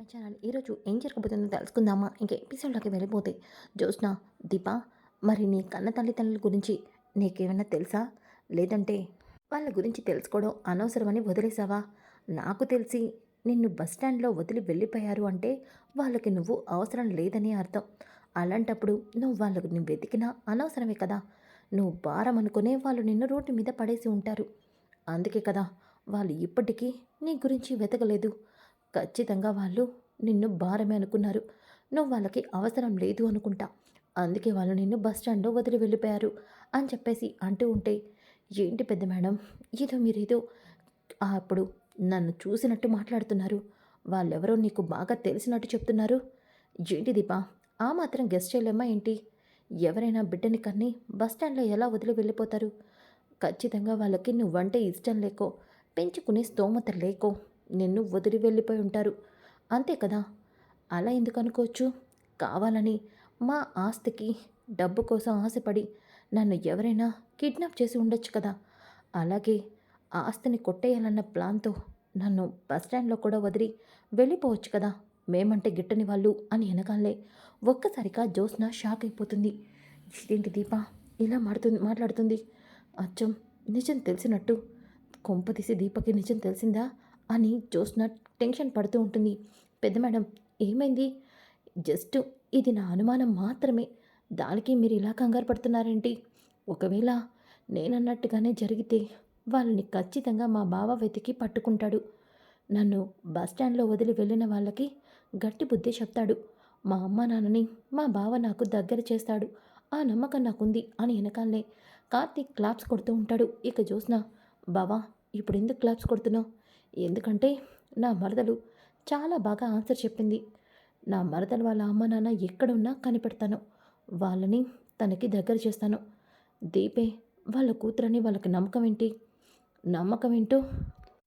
My channel. ఈరోజు ఏం జరగబోతుందో తెలుసుకుందామా? ఇంక ఎపిసోడ్లోకి వెళ్ళిపోతే జ్యోత్స్న దీప మరి నీ కన్న తల్లిదండ్రుల గురించి నీకేమైనా తెలుసా? లేదంటే వాళ్ళ గురించి తెలుసుకోవడం అనవసరమని వదిలేసావా? నాకు తెలిసి నిన్ను బస్ స్టాండ్లో వదిలి వెళ్ళిపోయారు అంటే వాళ్ళకి నువ్వు అవసరం లేదని అర్థం. అలాంటప్పుడు నువ్వు వాళ్ళకు నువ్వు వెతికినా అనవసరమే కదా? నువ్వు భారం అనుకునే వాళ్ళు నిన్ను రోడ్డు మీద పడేసి ఉంటారు. అందుకే కదా వాళ్ళు ఇప్పటికీ నీ గురించి వెతకలేదు. ఖచ్చితంగా వాళ్ళు నిన్ను భారమే అనుకున్నారు. నువ్వు వాళ్ళకి అవసరం లేదు అనుకుంటా. అందుకే వాళ్ళు నిన్ను బస్ స్టాండ్లో వదిలి వెళ్ళిపోయారు అని చెప్పేసి అంటూ ఉంటే ఏంటి పెద్ద మేడం ఏదో మీరేదో అప్పుడు నన్ను చూసినట్టు మాట్లాడుతున్నారు. వాళ్ళెవరో నీకు బాగా తెలిసినట్టు చెప్తున్నారు. ఏంటి దీపా ఆ మాత్రం గెస్ట్ చేయలేమా ఏంటి? ఎవరైనా బిడ్డని కన్ని బస్ స్టాండ్లో ఎలా వదిలి వెళ్ళిపోతారు? ఖచ్చితంగా వాళ్ళకి నువ్వంటే ఇష్టం లేకో పెంచుకునే స్తోమత లేకో నిన్ను వదిలి వెళ్ళిపోయి ఉంటారు. అంతే కదా? అలా ఎందుకు అనుకోవచ్చు? కావాలని మా ఆస్తికి డబ్బు కోసం ఆశపడి నన్ను ఎవరైనా కిడ్నాప్ చేసి ఉండొచ్చు కదా? అలాగే ఆస్తిని కొట్టేయాలన్న ప్లాన్తో నన్ను బస్ స్టాండ్లో కూడా వదిలి వెళ్ళిపోవచ్చు కదా? మేమంటే గిట్టని వాళ్ళు అని వెనకాలే ఒక్కసారిగా జ్యోత్స్న షాక్ అయిపోతుంది. ఇదేంటి దీప? ఇలా మాడుతుంది మాట్లాడుతుంది. అచ్చం నిజం తెలిసినట్టు కొంపతీసి దీపకి నిజం తెలిసిందా? అని జ్యోత్స్న టెన్షన్ పడుతూ ఉంటుంది. పెద్ద మేడం ఏమైంది? జస్ట్ ఇది నా అనుమానం మాత్రమే. దానికి మీరు ఇలా కంగారు పడుతున్నారేంటి? ఒకవేళ నేనన్నట్టుగానే జరిగితే వాళ్ళని ఖచ్చితంగా మా బావ వెతికి పట్టుకుంటాడు. నన్ను బస్ స్టాండ్లో వదిలి వెళ్ళిన వాళ్ళకి గట్టి బుద్ధి చెప్తాడు. మా అమ్మ నాన్నని మా బావ నాకు దగ్గర చేస్తాడు. ఆ నమ్మకం నాకుంది అని వెనకాలనే కార్తీక్ క్లాప్స్ కొడుతూ ఉంటాడు. ఇక జ్యోత్స్న బావా ఇప్పుడు ఎందుకు క్లాప్స్ కొడుతున్నావు? ఎందుకంటే నా మరదలు చాలా బాగా ఆన్సర్ చెప్పింది. నా మరదలు వాళ్ళ అమ్మ నాన్న ఎక్కడున్నా కనిపెడతాను. వాళ్ళని తనకి దగ్గర చేస్తాను. దీపే వాళ్ళ కూతురని వాళ్ళకి నమ్మకం ఏంటి? నమ్మకం ఏంటో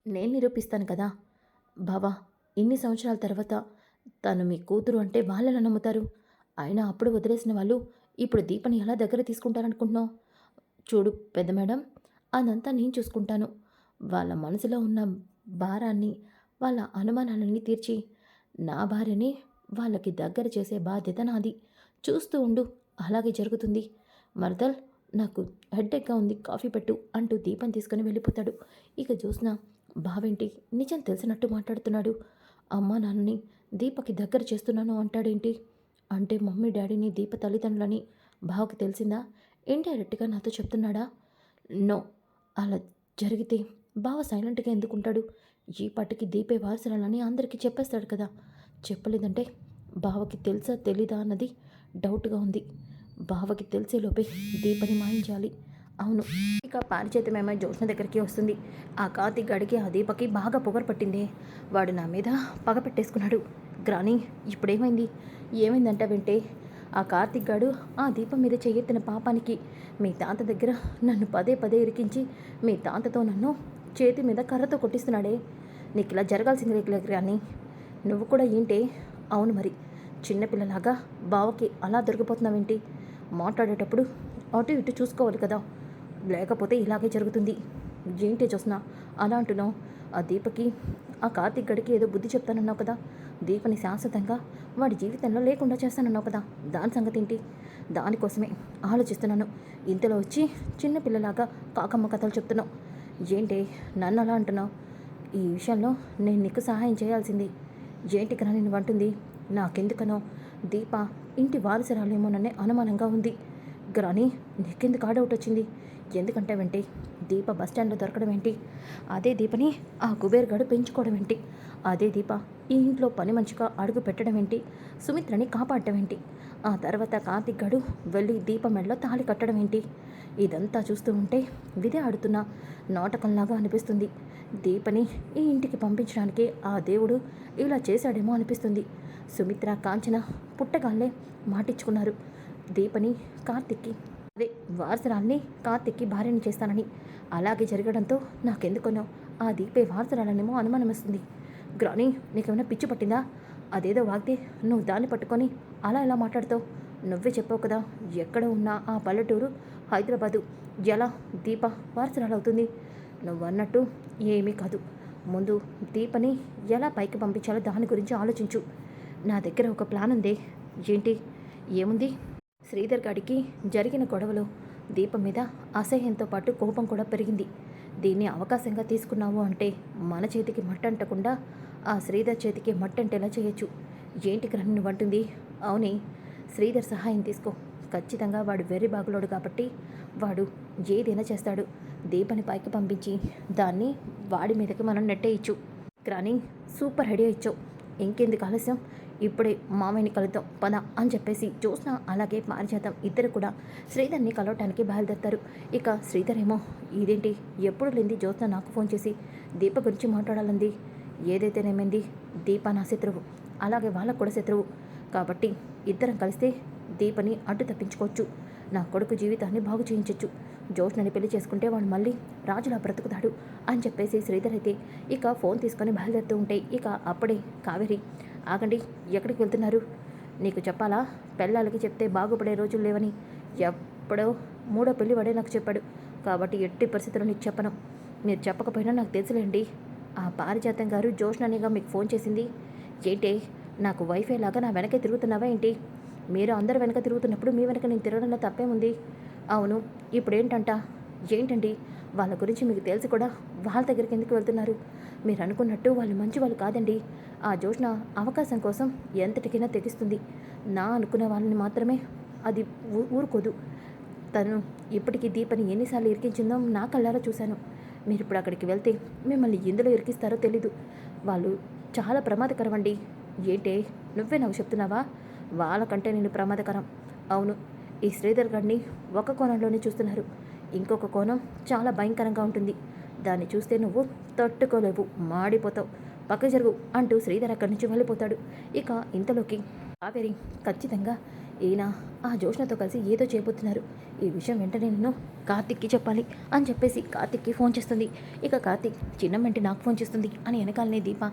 నేను నిరూపిస్తాను కదా. బావా ఇన్ని సంవత్సరాల తర్వాత తను మీ కూతురు అంటే వాళ్ళని నమ్ముతారు? అయినా అప్పుడు వదిలేసిన వాళ్ళు ఇప్పుడు దీపని ఎలా దగ్గర తీసుకుంటారనుకుంటున్నావు? చూడు పెద్ద మేడం అదంతా నేను చూసుకుంటాను. వాళ్ళ మనసులో ఉన్న భారాన్ని వాళ్ళ అనుమానాలన్నీ తీర్చి నా భార్యని వాళ్ళకి దగ్గర చేసే బాధ్యత నాది. చూస్తూ ఉండు అలాగే జరుగుతుంది. మరదల్ నాకు హెడ్డెక్గా ఉంది కాఫీ పెట్టు అంటూ దీపం తీసుకుని వెళ్ళిపోతాడు. ఇక చూసిన బావేంటి? నిజం తెలిసినట్టు మాట్లాడుతున్నాడు. అమ్మా నాన్నని దీపకి దగ్గర చేస్తున్నాను అంటాడేంటి? అంటే మమ్మీ డాడీని దీప తల్లిదండ్రులని బావకి తెలిసిందా? ఇండైరెక్ట్గా నాతో చెప్తున్నాడా? నో అలా జరిగితే బావ సైలెంట్గా ఎందుకుంటాడు? ఈ పట్టుకి దీపే వారసురాలని అందరికీ చెప్పేస్తాడు కదా. చెప్పలేదంటే బావకి తెలుసా తెలీదా అన్నది డౌట్గా ఉంది. బావకి తెలిసేలోపే దీపని మాయించాలి. అవును. ఇక పారిచేతమేమో జ్యోత్స్న దగ్గరికి వస్తుంది. ఆ కాతి గడికి ఆ దీపకి బాగా పొగరు పట్టింది. వాడు నా మీద పగ పెట్టేసుకున్నాడు. గ్రాని ఇప్పుడేమైంది? ఏమైందంట వింటే? ఆ కార్తీక్ గాడు ఆ దీపం మీద చెయ్యెత్తిన పాపానికి మీ తాత దగ్గర నన్ను పదే పదే ఇరికించి మీ తాతతో నన్ను చేతి మీద కర్రతో కొట్టిస్తున్నాడే. నీకు ఇలా జరగాల్సింది గ్రాని నువ్వు కూడా ఏంటే? అవును మరి. చిన్నపిల్లలాగా బావకి అలా దొరికిపోతున్నావేంటి? మాట్లాడేటప్పుడు అటు ఇటు చూసుకోవాలి కదా. లేకపోతే ఇలాగే జరుగుతుంది. ఏంటి చూసినా అలా అంటున్నావు. ఆ దీపకి ఆ కార్తీక్ గడికి ఏదో బుద్ధి చెప్తానన్నావు కదా. దీపని శాశ్వతంగా వాడి జీవితంలో లేకుండా చేస్తానన్నావు కదా. దాని సంగతి ఏంటి? దానికోసమే ఆలోచిస్తున్నాను. ఇంతలో వచ్చి చిన్నపిల్లలాగా కాకమ్మ కథలు చెప్తున్నావు. ఏంటి నన్ను అలా అంటున్నావు? ఈ విషయంలో నేను నీకు సహాయం చేయాల్సింది. ఏంటి కన్నా నేను అంటుంది నాకెందుకనో? దీప ఇంటి వారసురాలేమోననే అనుమానంగా ఉంది. గ్రాని నీకెందుకు ఆడౌట్ వచ్చింది ఎందుకంటే వెంటే దీప బస్ స్టాండ్లో దొరకడం ఏంటి? అదే దీపని ఆ కుబేర్ గడు పెంచుకోవడం ఏంటి? అదే దీప ఈ ఇంట్లో పని మంచిగా అడుగు పెట్టడం ఏంటి? సుమిత్రని కాపాడటం ఏంటి? ఆ తర్వాత కార్తిక్ గడు వెళ్ళి దీప మెడలో తాళి కట్టడం ఏంటి? ఇదంతా చూస్తూ ఉంటే విధి ఆడుతున్న నాటకంలాగా అనిపిస్తుంది. దీపని ఈ ఇంటికి పంపించడానికి ఆ దేవుడు ఇలా చేశాడేమో అనిపిస్తుంది. సుమిత్ర కాంచన పుట్టగాళ్ళే మాటిచ్చుకున్నారు. దీపని కార్తిక్కి అదే వారసరాల్ని కార్తిక్కి భార్యని చేస్తానని. అలాగే జరగడంతో నాకెందుకునో ఆ దీపే వారసరాలనేమో అనుమానం వస్తుంది గ్రాని నీకేమైనా పిచ్చి పట్టిందా? అదేదో వాగితే నువ్వు దాన్ని పట్టుకొని అలా ఎలా మాట్లాడుతావు? నువ్వే చెప్పావు కదా ఎక్కడ ఉన్నా ఆ పల్లెటూరు? హైదరాబాదు. ఎలా? దీప వారసరాలు అవుతుంది నువ్వు అన్నట్టు ఏమీ కాదు. ముందు దీపని ఎలా పైకి పంపించాలో దాని గురించి ఆలోచించు. నా దగ్గర ఒక ప్లాన్ ఉంది ఏంటి? ఏముంది? శ్రీధర్ గాడికి జరిగిన గొడవలో దీపం మీద అసహ్యంతో పాటు కోపం కూడా పెరిగింది. దీన్ని అవకాశంగా తీసుకున్నావు అంటే మన చేతికి మట్టంటకుండా ఆ శ్రీధర్ చేతికి మట్టంటేలా చేయొచ్చు. ఏంటి గ్రహణి వంటుంది అవుని శ్రీధర్ సహాయం తీసుకో. ఖచ్చితంగా వాడు వెర్రి బాగులోడు కాబట్టి వాడు ఏదైనా చేస్తాడు. దీపని పైకి పంపించి దాన్ని వాడి మీదకి మనం నెట్టేయచ్చు. కానీ సూపర్ ఐడియా ఇచ్చావు. ఇంకెందుకు ఆలస్యం? ఇప్పుడే మామయ్యని కలుద్దాం పద అని చెప్పేసి జ్యోత్స్న అలాగే పారిజాతం. ఇద్దరు కూడా శ్రీధర్ని కలవటానికి బయలుదేరుతారు. ఇక శ్రీధర్ ఏమో ఇదేంటి? ఎప్పుడు లేని జ్యోత్స్న నాకు ఫోన్ చేసి దీప గురించి మాట్లాడాలంది. ఏదైతేనేమైంది? దీప నా శత్రువు. అలాగే వాళ్ళకు కూడా శత్రువు. కాబట్టి ఇద్దరం కలిస్తే దీపని అడ్డు తప్పించుకోవచ్చు. నా కొడుకు జీవితాన్ని బాగు చేయించవచ్చు జోష్నని పెళ్ళి చేసుకుంటే వాడు మళ్ళీ రాజులా బ్రతుకుతాడు అని చెప్పేసి శ్రీధర్ అయితే ఇక ఫోన్ తీసుకొని బయలుదేరుతూ ఉంటే ఇక అప్పుడే కావేరి ఆగండి ఎక్కడికి వెళ్తున్నారు? నీకు చెప్పాలా? పెళ్ళాలకి చెప్తే బాగుపడే రోజులు లేవని. ఎప్పుడో మూడో పెళ్ళి వాడే నాకు చెప్పాడు. కాబట్టి ఎట్టి పరిస్థితుల్లో నీకు చెప్పను. మీరు చెప్పకపోయినా నాకు తెలుసులేండి. ఆ పారిజాతం గారు జోష్ననిగా మీకు ఫోన్ చేసింది. ఏంటి నాకు వైఫై లాగా నా వెనకే తిరుగుతున్నావా ఏంటి? మీరు అందరు వెనక తిరుగుతున్నప్పుడు మీ వెనక నేను తిరగడంలో తప్పేముంది? అవును ఇప్పుడు ఏంటంట ఏంటండి? వాళ్ళ గురించి మీకు తెలిసి కూడా వాళ్ళ దగ్గరికి ఎందుకు వెళ్తున్నారు? మీరు అనుకున్నట్టు వాళ్ళు మంచి వాళ్ళు కాదండి. ఆ జోష్న అవకాశం కోసం ఎంతటికైనా తెగిస్తుంది. నా అనుకునే వాళ్ళని మాత్రమే అది ఊ- ఊరుకోదు. తను ఇప్పటికీ దీపని ఎన్నిసార్లు ఇరికించిందో నా కళ్ళారా చూశాను. మీరు ఇప్పుడు అక్కడికి వెళ్తే మిమ్మల్ని ఎందులో ఇరికిస్తారో తెలీదు. వాళ్ళు చాలా ప్రమాదకరం అండి. ఏంటే? నువ్వే నాకు చెప్తున్నావా? వాళ్ళకంటే నేను ప్రమాదకరం. అవును ఈ శ్రీధర్ గారిని ఒక కోణంలోనే చూస్తున్నారు. ఇంకొక కోణం చాలా భయంకరంగా ఉంటుంది. దాన్ని చూస్తే నువ్వు తట్టుకోలేవు మాడిపోతావు. పక్క జరుగు అంటూ శ్రీధర్ అక్కడి నుంచి వెళ్ళిపోతాడు. ఇక ఇంతలోకి కావేరి ఖచ్చితంగా ఈయన ఆ జోష్ణతో కలిసి ఏదో చేయబోతున్నారు. ఈ విషయం వెంటనే నేను కార్తిక్కి చెప్పాలి అని చెప్పేసి కార్తిక్కి ఫోన్ చేస్తుంది. ఇక కార్తిక్ చిన్నమ్మంటి నాకు ఫోన్ చేస్తుంది అని వెనకాలనే దీప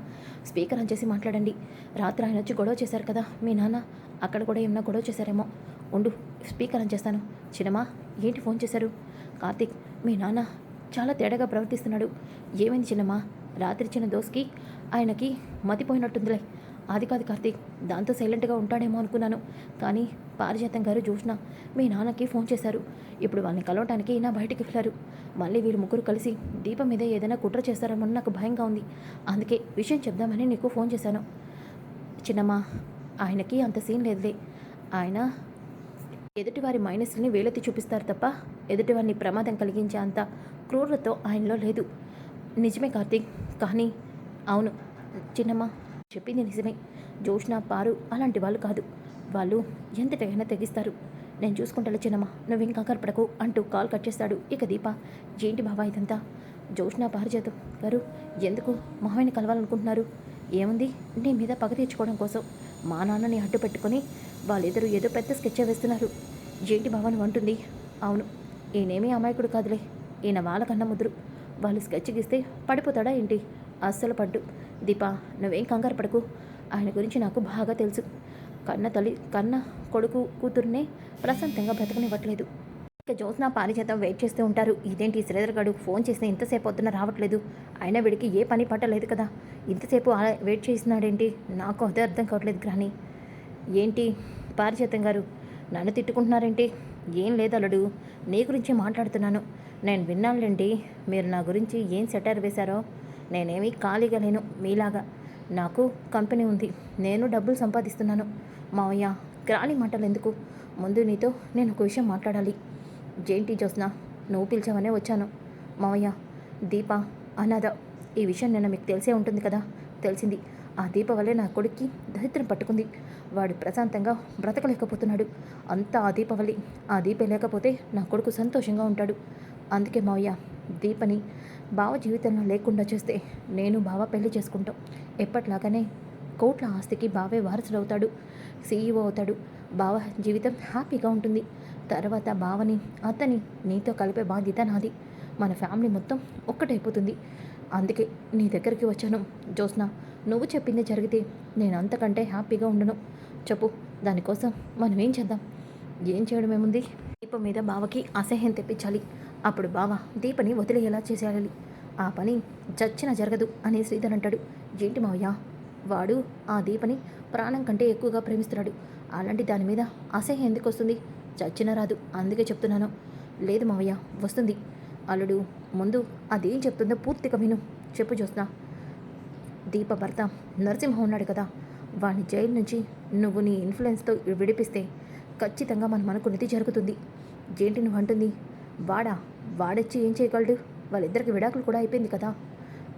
స్పీకర్ అని చేసి మాట్లాడండి. రాత్రి ఆయన వచ్చి గొడవ చేశారు కదా మీ నాన్న అక్కడ కూడా ఏమన్నా గొడవ చేశారేమో. ఉండు స్పీకర్ అని చేస్తాను. చిన్నమ్మా ఏంటి ఫోన్ చేశారు? కార్తిక్ మీ నాన్న చాలా తేడాగా ప్రవర్తిస్తున్నాడు. ఏమైంది చిన్నమ్మా? రాత్రి ఇచ్చిన దోస్కి ఆయనకి మతిపోయినట్టుందిలే. అది కాదు కార్తీక్ దాంతో సైలెంట్గా ఉంటాడేమో అనుకున్నాను. కానీ పారిజాతం గారు చూసిన మీ నాన్నకి ఫోన్ చేశారు. ఇప్పుడు వాళ్ళని కలవటానికి నా బయటికి వెళ్ళారు. మళ్ళీ వీళ్ళు ముగ్గురు కలిసి దీపం మీద ఏదైనా కుట్ర చేస్తారేమో నాకు భయంగా ఉంది. అందుకే విషయం చెప్దామని నీకు ఫోన్ చేశాను. చిన్నమ్మా ఆయనకి అంత సీన్ లేదులే. ఆయన ఎదుటివారి మైనస్ని వేలెత్తి చూపిస్తారు తప్ప ఎదుటివారిని ప్రమాదం కలిగించే అంత క్రూరతో ఆయనలో లేదు. నిజమే కార్తీక్ కానీ అవును. చిన్నమ్మ చెప్పింది నిజమే. జోష్ణ పారు అలాంటి వాళ్ళు కాదు. వాళ్ళు ఎంతటైనా తెగిస్తారు. నేను చూసుకుంటాను చిన్నమ్మ. నువ్వు ఇంకా కనపడకు అంటూ కాల్ కట్ చేస్తాడు ఇక దీప. ఏంటి బాబా ఇదంతా? జోష్ణ పారిజాతం గారు ఎందుకు మామయ్యని కలవాలనుకుంటున్నారు? ఏముంది? నీ మీద పగ తీర్చుకోవడం కోసం మా నాన్నని అడ్డు పెట్టుకొని వాళ్ళిద్దరూ ఏదో పెద్ద స్కెచ్ వేస్తున్నారు. ఏంటి భవన్ నువ్వు అంటుంది. అవును ఈయనేమీ అమాయకుడు కాదులే. ఈయన వాళ్ళకన్నా ముదురు వాళ్ళు స్కెచ్ గీస్తే పడిపోతాడా ఏంటి? అస్సలు పడ్డు. దీపా నువ్వేం కంగారు పడకు. ఆయన గురించి నాకు బాగా తెలుసు. కన్న తల్లి కన్న కొడుకు కూతుర్నే ప్రశాంతంగా బ్రతకనివ్వట్లేదు. ఇక జ్యోత్స్న పారిజాతం వెయిట్ చేస్తూ ఉంటారు. ఇదేంటి శ్రీధర్ గడు ఫోన్ చేస్తే ఇంతసేపు వద్దున రావట్లేదు. అయినా వీడికి ఏ పని పట్టలేదు కదా. ఇంతసేపు అలా వెయిట్ చేసినాడేంటి నాకు అదే అర్థం కావట్లేదు గ్రాని. ఏంటి పారిజాతం గారు? నన్ను తిట్టుకుంటున్నారేంటి? ఏం లేదు అల్లుడు. నీ గురించి మాట్లాడుతున్నాను. నేను విన్నానులేండి. మీరు నా గురించి ఏం సెటర్ వేశారో? నేనేమి ఖాళీగా లేను. మీలాగా. నాకు కంపెనీ ఉంది. నేను డబ్బులు సంపాదిస్తున్నాను. మావయ్య గ్రాని మాటలు ఎందుకు ముందు నీతో నేను ఒక విషయం మాట్లాడాలి. జేంటి జ్యోత్స్న నువ్వు పిలిచావనే వచ్చాను. మావయ్య దీప అనాథ ఈ విషయం నిన్న మీకు తెలిసే ఉంటుంది కదా? తెలిసింది. ఆ దీప వల్లే నా కొడుక్కి దరిద్రం పట్టుకుంది. వాడు ప్రశాంతంగా బ్రతకలేకపోతున్నాడు. అంతా ఆ దీప వల్లే. ఆ దీపే లేకపోతే నా కొడుకు సంతోషంగా ఉంటాడు. అందుకే మావయ్య దీపని బావ జీవితంలో లేకుండా చేస్తే నేను బావ పెళ్ళి చేసుకుంటాం. ఎప్పట్లాగానే కోట్ల ఆస్తికి బావే వారసుడవుతాడు సీఈఓ అవుతాడు. బావ జీవితం హ్యాపీగా ఉంటుంది. తర్వాత బావని అతని నీతో కలిపే బాధ్యత నాది. మన ఫ్యామిలీ మొత్తం ఒక్కటైపోతుంది. అందుకే నీ దగ్గరికి వచ్చాను. జ్యోత్స్న నువ్వు చెప్పింది జరిగితే నేను అంతకంటే హ్యాపీగా ఉండను. చెప్పు దానికోసం మనం ఏం చేద్దాం? ఏం చేయడం ఏముంది? దీపం మీద బావకి అసహ్యం తెప్పించాలి. అప్పుడు బావ దీపని వదిలేలా చేసేయాలి. ఆ పని చచ్చినా జరగదు అని శ్రీధర్ అంటాడు. ఏంటి మావయ్య? వాడు ఆ దీపని ప్రాణం కంటే ఎక్కువగా ప్రేమిస్తున్నాడు. అలాంటి దాని మీద అసహ్యం ఎందుకు వస్తుంది? చచ్చినా రాదు. అందుకే చెప్తున్నాను. లేదు మావయ్య వస్తుంది. అల్లుడు ముందు అదేం చెప్తుందో పూర్తిగా విను. చెప్పు చూస్తున్నా దీప భర్త నరసింహ ఉన్నాడు కదా. వాడిని జైలు నుంచి నువ్వు నీ ఇన్ఫ్లుయెన్స్తో విడిపిస్తే ఖచ్చితంగా మనం అనుకున్నది జరుగుతుంది. ఏంటి నువ్వు అంటుంది? వాడా? వాడొచ్చి ఏం చేయగలడు? వాళ్ళిద్దరికి విడాకులు కూడా అయిపోయింది కదా.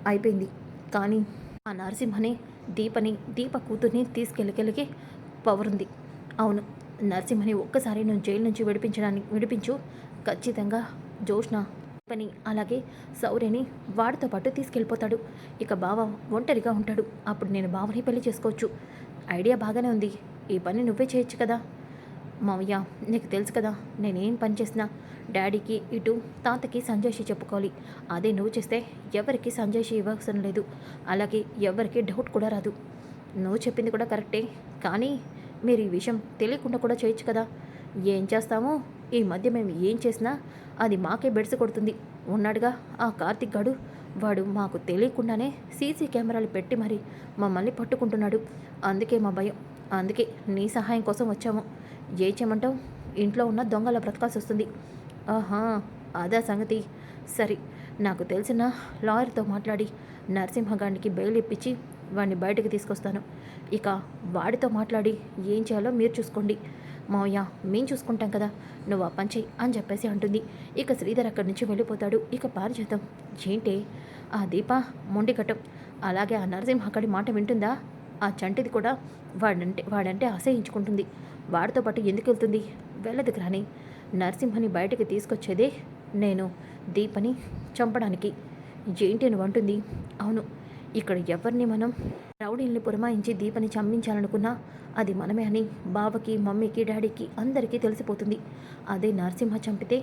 అయిపోయింది. కానీ ఆ నరసింహనే దీపని దీప కూతుర్ని తీసుకెళ్ళకెళ్ళకి పవర్ ఉంది. అవును. నరసింహని ఒక్కసారి నువ్వు జైలు నుంచి విడిపించడానికి విడిపించు. ఖచ్చితంగా జోష్న పని అలాగే సౌర్యని వాడితో పాటు తీసుకెళ్ళిపోతాడు. ఇక బావ ఒంటరిగా ఉంటాడు. అప్పుడు నేను బావని పెళ్ళి చేసుకోవచ్చు. ఐడియా బాగానే ఉంది. ఈ పని నువ్వే చేయొచ్చు కదా? మావయ్య నీకు తెలుసు కదా నేనేం పని చేసినా డాడీకి ఇటు తాతకి సంజయ్షి చెప్పుకోవాలి. అదే నువ్వు చేస్తే ఎవరికి సంజయ్షి ఇవ్వవసరం లేదు. అలాగే ఎవరికి డౌట్ కూడా రాదు. నువ్వు చెప్పింది కూడా కరెక్టే. కానీ మీరు ఈ విషయం తెలియకుండా కూడా చేయొచ్చు కదా? ఏం చేస్తామో? ఈ మధ్య మేము ఏం చేసినా అది మాకే బెడిసి కొడుతుంది. ఉన్నాడుగా ఆ కార్తిక్ గాడు. వాడు మాకు తెలియకుండానే సీసీ కెమెరాలు పెట్టి మరి మమ్మల్ని పట్టుకుంటున్నాడు. అందుకే మా భయం. అందుకే నీ సహాయం కోసం వచ్చాము. ఏ చేయమంటావు? ఇంట్లో ఉన్న దొంగల బ్రతకాల్సి వస్తుంది ఆహా అదా సంగతి. సరే నాకు తెలిసిన లాయర్తో మాట్లాడి నరసింహగాడికి బెయిల్ ఇప్పించి వాడిని బయటకు తీసుకొస్తాను. ఇక వాడితో మాట్లాడి ఏం చేయాలో మీరు చూసుకోండి. మావయ్య మేం చూసుకుంటాం కదా నువ్వు ఆ పని అని చెప్పేసి అంటుంది. ఇక శ్రీధర్ అక్కడి నుంచి వెళ్ళిపోతాడు. ఇక పారిజాతం. ఏంటి? ఆ దీప మొండికటం అలాగే ఆ నరసింహ అక్కడి మాట వింటుందా? ఆ చంటిది కూడా వాడంటే వాడంటే ఆశయించుకుంటుంది వాడితో పాటు ఎందుకు వెళ్తుంది? వెళ్ళదు కానీ నరసింహని బయటకు తీసుకొచ్చేదే నేను. దీపని చంపడానికి. ఏంటి అని అంటుంది. అవును ఇక్కడ ఎవరిని మనం రౌడీల్ని పురమాయించి దీపని చంపించాలనుకున్నా అది మనమే అని బావకి మమ్మీకి డాడీకి అందరికీ తెలిసిపోతుంది. అదే నరసింహ చంపితే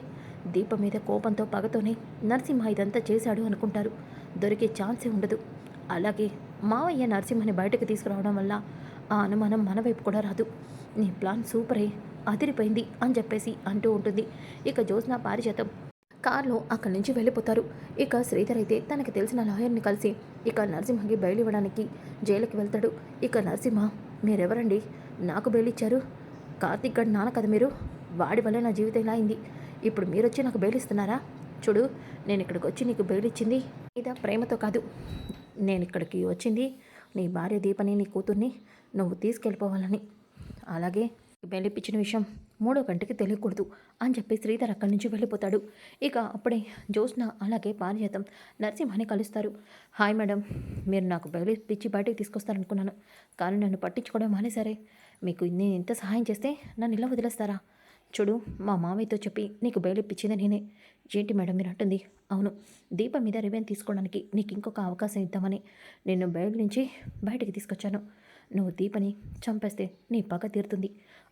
దీప మీద కోపంతో పగతోనే నరసింహ ఇదంతా చేశాడు అనుకుంటారు. దొరికే ఛాన్సే ఉండదు. అలాగే మావయ్య నరసింహని బయటకు తీసుకురావడం వల్ల ఆ అనుమానం మన వైపు కూడా రాదు. నీ ప్లాన్ సూపరే అదిరిపోయింది అని చెప్పేసి అంటూ ఉంటుంది. ఇక జ్యోత్స్న పారిజాతం కార్లో అక్కడి నుంచి వెళ్ళిపోతారు. ఇక శ్రీధర్ అయితే తనకి తెలిసిన లాయర్ని కలిసి ఇక నరసింహకి బెయిల్ ఇవ్వడానికి జైలుకి వెళ్తాడు. ఇక నరసింహ మీరెవరండి? నాకు బెయిల్ ఇచ్చారు. కార్తిక్ గడ్ నాన్న కదా మీరు? వాడి వల్ల నా జీవితం ఇలా అయింది. ఇప్పుడు మీరు వచ్చి నాకు బెయిల్ ఇస్తున్నారా? చూడు నేను ఇక్కడికి వచ్చి నీకు బెయిల్ ఇచ్చింది ఇదా ప్రేమతో కాదు. నేను ఇక్కడికి వచ్చింది నీ భార్య దీపని నీ కూతుర్ని నువ్వు తీసుకెళ్ళిపోవాలని. అలాగే వెళ్ళిపించిన విషయం మూడో గంటకి తెలియకూడదు అని చెప్పి శ్రీధర్ అక్కడి నుంచి వెళ్ళిపోతాడు. ఇక అప్పుడే జ్యోత్స్న అలాగే పారిజాతం. నరసింహని కలుస్తారు. హాయ్ మేడం మీరు నాకు బయలు పిచ్చి బయటకు తీసుకొస్తారనుకున్నాను. కానీ నన్ను పట్టించుకోవడం మానేసరే మీకు నేను ఇంత సహాయం చేస్తే నన్ను ఇలా వదిలేస్తారా? చూడు మా మామయ్యతో చెప్పి నీకు బెయిల్ నేనే. ఏంటి మేడం మీరు అంటుంది. అవును దీపం మీద రివెన్ తీసుకోవడానికి నీకు ఇంకొక అవకాశం ఇద్దామని నేను బయలు నుంచి బయటికి తీసుకొచ్చాను. నువ్వు దీపని చంపేస్తే నీ పగ తీరుతుంది.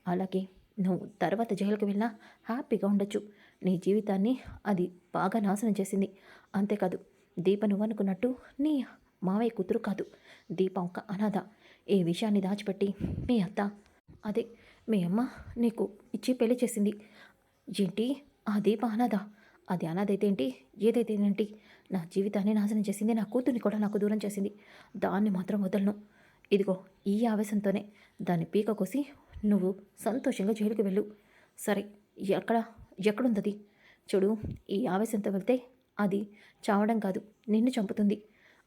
అలాగే నువ్వు తర్వాత జైలుకి వెళ్ళినా హ్యాపీగా ఉండొచ్చు. నీ జీవితాన్ని అది బాగా నాశనం చేసింది. అంతేకాదు దీప నువ్వు అనుకున్నట్టు నీ మావయ్య కూతురు కాదు. దీప ఒక అనాథ. ఈ విషయాన్ని దాచిపెట్టి మీ అత్త అదే మీ అమ్మ నీకు ఇచ్చి పెళ్ళి చేసింది. ఏంటి? ఆ దీప అనాథ. అది అనాథైతే ఏంటి ఏదైతే ఏంటి నా జీవితాన్ని నాశనం చేసింది నా కూతుర్ని కూడా నాకు దూరం చేసింది. దాన్ని మాత్రం వదలను. ఇదిగో ఈ ఆవేశంతోనే దాన్ని పీక కోసి నువ్వు సంతోషంగా జైలుకి వెళ్ళు. సరే ఎక్కడ ఎక్కడుందది? చూడు ఈ ఆవేశంతో వెళ్తే అది చావడం కాదు నిన్ను చంపుతుంది.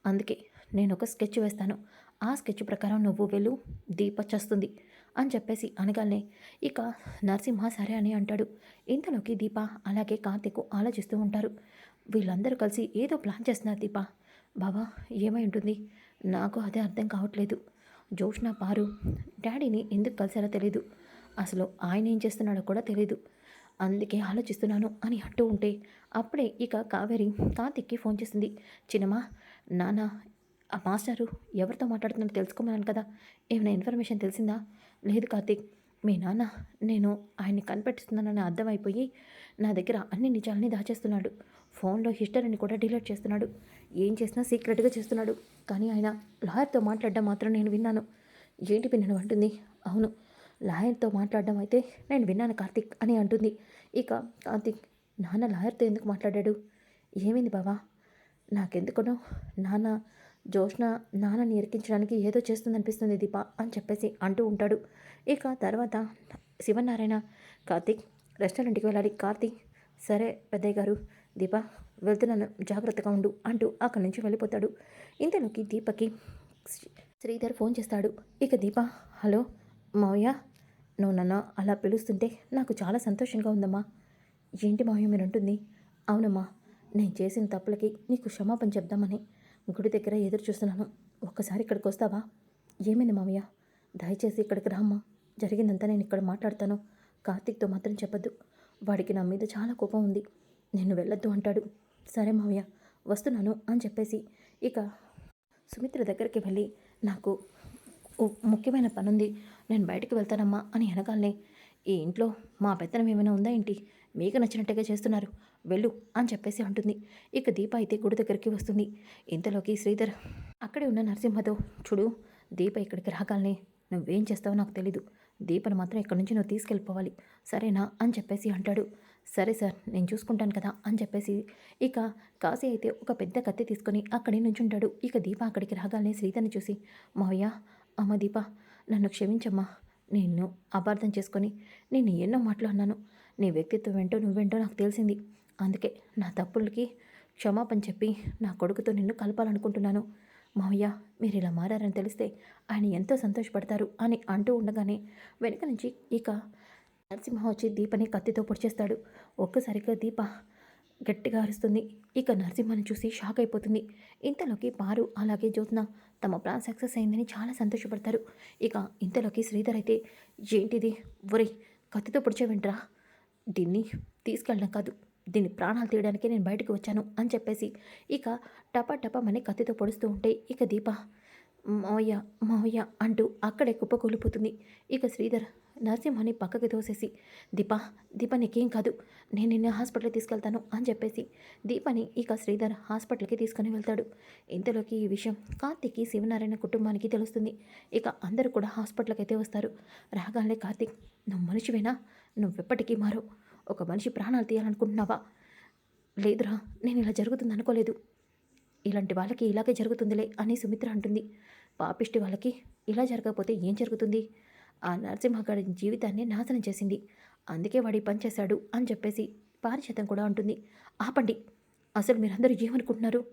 అందుకే నేను ఒక స్కెచ్ వేస్తాను. ఆ స్కెచ్ ప్రకారం నువ్వు వెళ్ళు దీప చస్తుంది అని చెప్పేసి అనగానే ఇక నరసింహ సరే అని అంటాడు. ఇంతలోకి దీప అలాగే కార్తీకు ఆలోచిస్తూ ఉంటారు. వీళ్ళందరూ కలిసి ఏదో ప్లాన్ చేస్తున్నారు దీప. బాబా ఏమై ఉంటుంది? నాకు అదే అర్థం కావట్లేదు. జోష్ణ పారు డాడీని ఎందుకు కలిసారో తెలీదు. అసలు ఆయన ఏం చేస్తున్నాడో కూడా తెలీదు. అందుకే ఆలోచిస్తున్నాను అని అంటూ ఉంటే అప్పుడే ఇక కావేరి కార్తిక్కి ఫోన్ చేసింది. చిన్నమ్మా నాన్న ఆ మాస్టారు ఎవరితో మాట్లాడుతున్నారో తెలుసుకోమన్నాను కదా. ఏమైనా ఇన్ఫర్మేషన్ తెలిసిందా? లేదు కార్తీక్ మీ నాన్న నేను ఆయన్ని కనిపెట్టిస్తున్నానని అర్థమైపోయి నా దగ్గర అన్ని నిజాలని దాచేస్తున్నాడు. ఫోన్లో హిస్టరీని కూడా డిలీట్ చేస్తున్నాడు. ఏం చేసినా సీక్రెట్గా చేస్తున్నాడు. కానీ ఆయన లాయర్తో మాట్లాడడం మాత్రం నేను విన్నాను. ఏంటి పిన్నను అంటుంది. అవును లాయర్తో మాట్లాడడం అయితే నేను విన్నాను కార్తీక్ అని అంటుంది. ఇక కార్తీక్ నాన్న లాయర్తో ఎందుకు మాట్లాడాడు? ఏమైంది బావా? నాకెందుకనో నాన్న జోష్న నాన్నని ఇరికించడానికి ఏదో చేస్తుందనిపిస్తుంది దీప అని చెప్పేసి అంటూ ఉంటాడు. ఇక తర్వాత శివనారాయణ కార్తీక్ రెస్టారెంట్కి వెళ్ళాలి. కార్తీక్ సరే పెద్దయ్య గారు దీప వెళ్తున్నాను. జాగ్రత్తగా ఉండు అంటూ అక్కడి నుంచి వెళ్ళిపోతాడు. ఇంతలోకి దీపకి శ్రీ- శ్రీధర్ ఫోన్ చేస్తాడు. ఇక దీప హలో మావయ్య నువ్వు నన్ను అలా పిలుస్తుంటే నాకు చాలా సంతోషంగా ఉందమ్మా. ఏంటి మావయ్య మీరు అంటుంది అవునమ్మా నేను చేసిన తప్పులకి నీకు క్షమాపణ చెప్దామని గుడి దగ్గర ఎదురు చూస్తున్నాను. ఒక్కసారి ఇక్కడికి వస్తావా? ఏమైంది మావయ్య? దయచేసి ఇక్కడికి రామ్మా. జరిగిందంతా నేను ఇక్కడ మాట్లాడతాను. కార్తీక్తో మాత్రం చెప్పద్దు. వాడికి నా మీద చాలా కోపం ఉంది. నేను వెళ్ళొద్దు అంటాడు. సరే మావయ్య వస్తున్నాను అని చెప్పేసి ఇక సుమిత్ర దగ్గరికి వెళ్ళి నాకు ముఖ్యమైన పనుంది. నేను బయటికి వెళ్తానమ్మా అని అనగానే ఈ ఇంట్లో మా పెత్తనం ఏమైనా ఉందా ఏంటి? మీకు నచ్చినట్టుగా చేస్తున్నారు. వెళ్ళు అని చెప్పేసి అంటుంది. ఇక దీప అయితే గుడి దగ్గరికి వస్తుంది. ఇంతలోకి శ్రీధర్ అక్కడే ఉన్న నరసింహతో చూడు దీప ఇక్కడికి రాగాలని నువ్వేం చేస్తావో నాకు తెలీదు. దీపను మాత్రం ఇక్కడి నుంచి నువ్వు తీసుకెళ్ళిపోవాలి. సరేనా అని చెప్పేసి అంటాడు. సరే సార్ నేను చూసుకుంటాను కదా అని చెప్పేసి ఇక కాశీ అయితే ఒక పెద్ద కత్తి తీసుకొని నుంచి నుంచుంటాడు. ఇక దీప అక్కడికి రాగానే శ్రీధర్ని చూసి మావయ్య అమ్మ దీప నన్ను క్షమించమ్మా. నిన్ను అపార్థం చేసుకొని నేను ఎన్నో మాటలు అన్నాను. నీ వ్యక్తిత్వం ఏంటో నువ్వేంటో నాకు తెలిసింది. అందుకే నా తప్పులకి క్షమాపణ చెప్పి నా కొడుకుతో నిన్ను కలపాలనుకుంటున్నాను. మావయ్య మీరు ఇలా మారారని తెలిస్తే ఆయన ఎంతో సంతోషపడతారు అని అంటూ ఉండగానే వెనక నుంచి ఇక నరసింహ వచ్చి దీపని కత్తితో పొడిచేస్తాడు. ఒక్కసారిగా దీప గట్టిగా అరుస్తుంది. ఇక నరసింహను చూసి షాక్ అయిపోతుంది. ఇంతలోకి పారు అలాగే జ్యోత్న తమ ప్లాన్ సక్సెస్ అయిందని చాలా సంతోషపడతారు. ఇక ఇంతలోకి శ్రీధర్ అయితే ఏంటిది? ఒరే కత్తితో పొడిచేవింట్రా దీన్ని తీసుకెళ్ళడం కాదు. దీన్ని ప్రాణాలు తీయడానికే నేను బయటకు వచ్చాను అని చెప్పేసి ఇక టపా టపామని కత్తితో పొడుస్తూ ఉంటే ఇక దీప మావయ్య మావయ్య అంటూ అక్కడే కుప్పకూలిపోతుంది ఇక శ్రీధర్ నరసింహని పక్కకి తోసేసి దీప దీప నీకేం కాదు. నేను నిన్న హాస్పిటల్కి తీసుకెళ్తాను అని చెప్పేసి దీపని ఇక శ్రీధర్ హాస్పిటల్కి తీసుకుని వెళ్తాడు. ఇంతలోకి ఈ విషయం కార్తీక్కి శివనారాయణ కుటుంబానికి తెలుస్తుంది. ఇక అందరూ కూడా హాస్పిటల్కి అయితే వస్తారు. రాగానే కార్తీక్ నువ్వు మనిషివేనా? నువ్వెప్పటికీ మారో ఒక మనిషి ప్రాణాలు తీయాలనుకుంటున్నావా? లేదురా నేను ఇలా జరుగుతుంది అనుకోలేదు ఇలాంటి వాళ్ళకి ఇలాగే జరుగుతుందిలే అని సుమిత్ర అంటుంది. పాపిష్టి వాళ్ళకి ఇలా జరగకపోతే ఏం జరుగుతుంది? ఆ నరసింహగాడి జీవితాన్ని నాశనం చేసింది. అందుకే వాడి పనిచేశాడు అని చెప్పేసి పారిచేతం కూడా అంటుంది. ఆపండి. అసలు మీరందరూ ఏమనుకుంటున్నారు?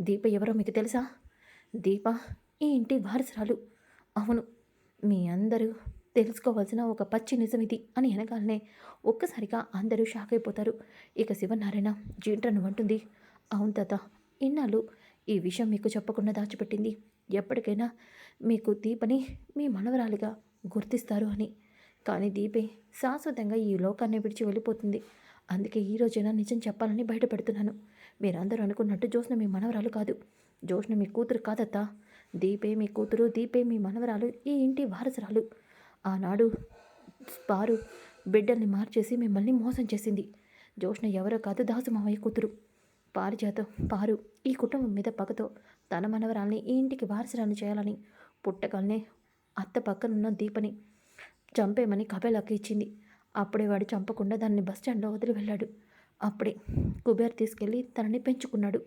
దీప ఎవరో మీకు తెలుసా? దీప ఈ ఇంటి వారసురాలు. అవును మీ అందరూ తెలుసుకోవాల్సిన ఒక పచ్చి నిజం ఇది అని అనగానే ఒక్కసారిగా అందరూ షాక్ అయిపోతారు. ఇక శివనారాయణ జీంట్రను అంటుంది. అవును తాత ఇన్నాళ్ళు ఈ విషయం మీకు చెప్పకుండా దాచిపెట్టింది. ఎప్పటికైనా మీకు దీపని మీ మనవరాలిగా గుర్తిస్తారు అని. కానీ దీపే శాశ్వతంగా ఈ లోకాన్ని విడిచి వెళ్ళిపోతుంది. అందుకే ఈ రోజైనా నిజం చెప్పాలని బయటపెడుతున్నాను. మీరందరూ అనుకున్నట్టు జోష్న మీ మనవరాలు కాదు. జోష్న మీ కూతురు కాదత్తా. దీపే మీ కూతురు దీపే మీ మనవరాలు ఈ ఇంటి వారసురాలు. ఆనాడు పారు బిడ్డల్ని మార్చేసి మిమ్మల్ని మోసం చేసింది. జోష్న ఎవరో కాదు దాసు మావయ్య కూతురు. పారిజాతం. పారు. ఈ కుటుంబం మీద పగతో తన మనవరాల్ని ఈ ఇంటికి వారసురాల్ని చేయాలని పుట్టగానే అత్త పక్కనున్న దీపని చంపేమని కబేలాకి ఇచ్చింది. అప్పుడే వాడు చంపకుండా దాన్ని బస్ స్టాండ్లో వదిలి వెళ్ళాడు. అప్పుడే కుబేర్ తీసుకెళ్ళి తనని పెంచుకున్నాడు.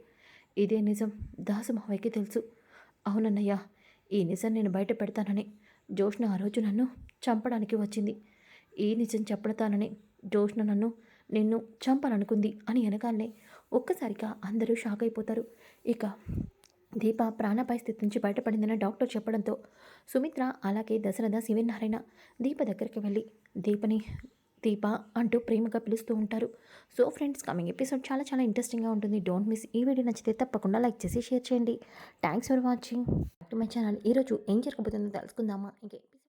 ఇదే నిజం దాసు మావయ్యకి తెలుసు. అవునన్నయ్య ఈ నిజం నేను బయట పెడతానని జోష్ణ ఆ రోజు నన్ను చంపడానికి వచ్చింది. ఈ నిజం చెప్పడతానని జోష్ణ నన్ను నిన్ను చంపాలనుకుంది అని అనగానే ఒక్కసారిగా అందరూ షాక్ అయిపోతారు. ఇక దీప ప్రాణాపాయ స్థితి నుంచి బయటపడిందని డాక్టర్ చెప్పడంతో సుమిత్ర అలాగే దశరథ శివనారాయణ దీప దగ్గరికి వెళ్ళి దీపని దీప అంటూ ప్రేమగా పిలుస్తూ ఉంటారు. సో ఫ్రెండ్స్ కమింగ్ ఎపిసోడ్ చాలా చాలా ఇంట్రెస్టింగ్గా ఉంటుంది. డోంట్ మిస్ ఈ వీడియో నచ్చితే తప్పకుండా లైక్ చేసి షేర్ చేయండి. Thanks for watching. To my channel. ఈరోజు ఏం జరగబోతుందో తెలుసుకుందామా? ఇంకే